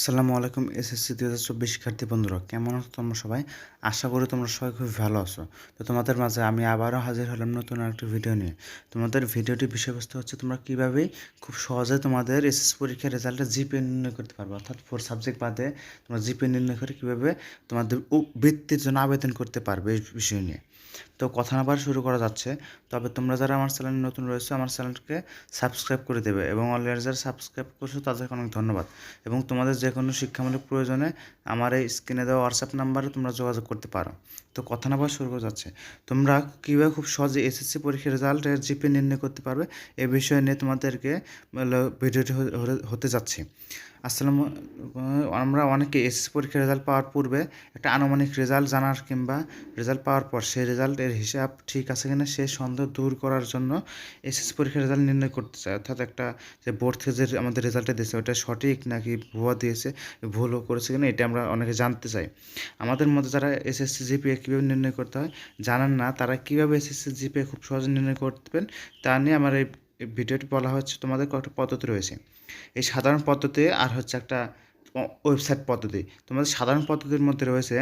আসসালামু আলাইকুম, এসএসসি দুই হাজার চব্বিশ শিক্ষার্থী বন্ধুরা, কেমন আছো তোমরা সবাই? আশা করি তোমরা সবাই খুব ভালো আছো। তো তোমাদের মাঝে আমি আবারও হাজির হলাম নতুন একটা ভিডিও নিয়ে। তোমাদের ভিডিওটি বিষয়বস্তু হচ্ছে তোমরা কীভাবে খুব সহজে তোমাদের এসএসসি পরীক্ষার রেজাল্টে জিপে নির্ণয় করতে পারবে। অর্থাৎ ফোর সাবজেক্ট বাদে তোমরা জিপে নির্ণয় করে কীভাবে তোমাদের বৃত্তির জন্য আবেদন করতে পারবে এই বিষয় নিয়ে। তো কথা না শুরু করা যাচ্ছে। তবে তোমরা যারা আমার চ্যানেলে নতুন রয়েছে, আমার চ্যানেলকে সাবস্ক্রাইব করে দেবে এবং অলরেডি যারা সাবস্ক্রাইব করছ, তাদেরকে অনেক ধন্যবাদ। এবং তোমাদের যে কোনো শিক্ষামূলক প্রয়োজনে আমার এই স্ক্রিনে দেওয়া হোয়াটসঅ্যাপ নাম্বারে তোমরা যোগাযোগ করতে পারো। তো কথা না বলা শুরু করে যাচ্ছে। তোমরা কীভাবে খুব সহজে এসএসসি পরীক্ষার রেজাল্টের জিপি নির্ণয় করতে পারবে এ বিষয়ে নিয়ে তোমাদেরকে ভিডিওটি হতে- যাচ্ছে। আসসালামু আমরা অনেকে এসএসসি পরীক্ষার রেজাল্ট পাওয়ার পূর্বে একটা আনুমানিক রেজাল্ট জানার কিংবা রেজাল্ট পাওয়ার পর সেই রেজাল্টের হিসাব ঠিক আছে কিনা সেই সন্দেহ দূর করার জন্য এসএসসি পরীক্ষার রেজাল্ট নির্ণয় করতে চায়। অর্থাৎ একটা যে বোর্ড থেকে যে আমাদের রেজাল্টটা দিয়েছে, ওটা সঠিক নাকি ভুয়া দিয়েছে ভুলও করেছে কিনা এটা আমরা অনেকে জানতে চাই। আমাদের মধ্যে যারা এসএসসি জিপিএ কীভাবে নির্ণয় করতে হয় জানান না, তারা কীভাবে এসএসসি জিপিএ খুব সহজে নির্ণয় করবেন তা নিয়ে আমার এই ভিডিওটি বলা হচ্ছে, তোমাদের কয়েকটা পদ্ধতি রয়েছে। এই সাধারণ পদ্ধতি আর হচ্ছে একটা ওয়েবসাইট পদ্ধতি। তোমাদের সাধারণ পদ্ধতির মধ্যে রয়েছে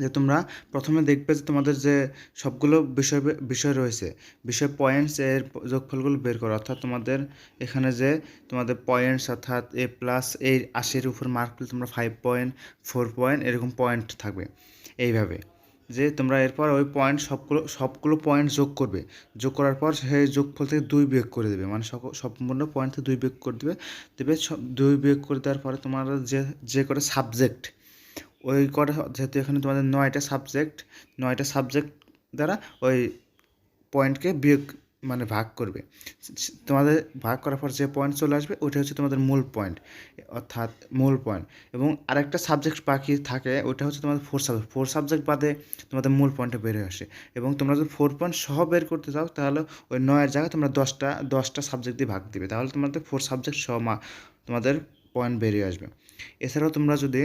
যে তোমরা প্রথমে দেখবে যে তোমাদের যে সবগুলো বিষয় বিষয় রয়েছে, বিষয় পয়েন্টস এর যোগফলগুলো বের করো। অর্থাৎ তোমাদের এখানে যে তোমাদের পয়েন্টস অর্থাৎ এ প্লাস এই আশির উপর মার্ক পেলে তোমরা ফাইভ পয়েন্ট ফোর পয়েন্ট এরকম পয়েন্ট থাকবে। এইভাবে যে তোমরা এরপর ওই পয়েন্ট সবগুলো সবগুলো পয়েন্ট যোগ করবে। যোগ করার পর সেই যোগফল থেকে দুই বিয়োগ করে দেবে। মানে সম্পূর্ণ পয়েন্ট থেকে দুই বিয়োগ করে দেবে। দেবে দুই বিয়োগ করে দেওয়ার পরে তোমার যে যে কটা সাবজেক্ট ওই কটা যেহেতু এখানে তোমাদের নয়টা সাবজেক্ট নয়টা সাবজেক্ট দ্বারা ওই পয়েন্টকে বিয়োগ মানে ভাগ করবে। তোমাদের ভাগ করার পর যে পয়েন্ট চলে আসবে, ওইটা হচ্ছে তোমাদের মূল পয়েন্ট অর্থাৎ মূল পয়েন্ট এবং আরেকটা সাবজেক্ট বাকি থাকে ওটা হচ্ছে তোমাদের ফোর সাবজেক্ট ফোর সাবজেক্ট বাদে তোমাদের মূল পয়েন্টটা বেরিয়ে আসে। এবং তোমরা যদি ফোর পয়েন্ট সহ বের করতে চাও, তাহলে ওই নয়ের জায়গায় তোমরা দশটা দশটা সাবজেক্ট দিয়ে ভাগ দিবে। তাহলে তোমাদের ফোর সাবজেক্ট সহ তোমাদের পয়েন্ট বেরিয়ে আসবে। এছাড়াও তোমরা যদি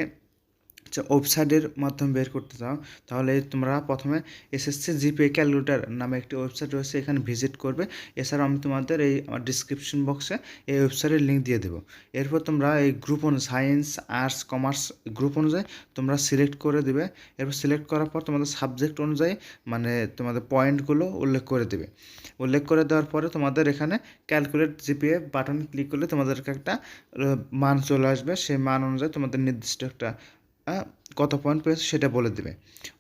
ওয়েবসাইটের মাধ্যমে বের করতে চাও, তাহলে তোমরা প্রথমে এসএসসি জিপে ক্যালকুলেটার নামে একটি ওয়েবসাইট রয়েছে, এখানে ভিজিট করবে। এছাড়াও আমি তোমাদের এই আমার ডিসক্রিপশন বক্সে এই ওয়েবসাইটের লিঙ্ক দিয়ে দেবো। এরপর তোমরা এই গ্রুপ অনুযায়ী সায়েন্স আর্টস কমার্স গ্রুপ অনুযায়ী তোমরা সিলেক্ট করে দেবে। এরপর সিলেক্ট করার পর তোমাদের সাবজেক্ট অনুযায়ী মানে তোমাদের পয়েন্টগুলো উল্লেখ করে দেবে। উল্লেখ করে দেওয়ার পরে তোমাদের এখানে ক্যালকুলেট জিপিএ বাটন ক্লিক করলে তোমাদেরকে একটা মান চলে আসবে। সেই মান অনুযায়ী তোমাদের নির্দিষ্ট একটা কত পয়েন্ট পেয়েছ সেটা বলে দেবে।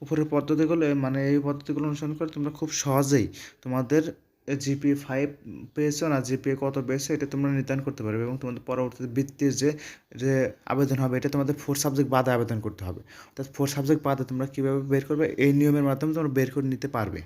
উপরের পদ্ধতিগুলো মানে এই পদ্ধতিগুলো অনুসরণ করে তোমরা খুব সহজেই তোমাদের জিপি ফাইভ পেয়েছ না জিপিএ কত পেয়েছ এটা তোমরা নির্ধারণ করতে পারবে এবং তোমাদের পরবর্তীতে বৃত্তির যে যে আবেদন হবে এটা তোমাদের ফোর সাবজেক্ট বাদে আবেদন করতে হবে। অর্থাৎ ফোর সাবজেক্ট বাদে তোমরা কীভাবে বের করবে, এই নিয়মের মাধ্যমে তোমরা বের করে নিতে পারবে।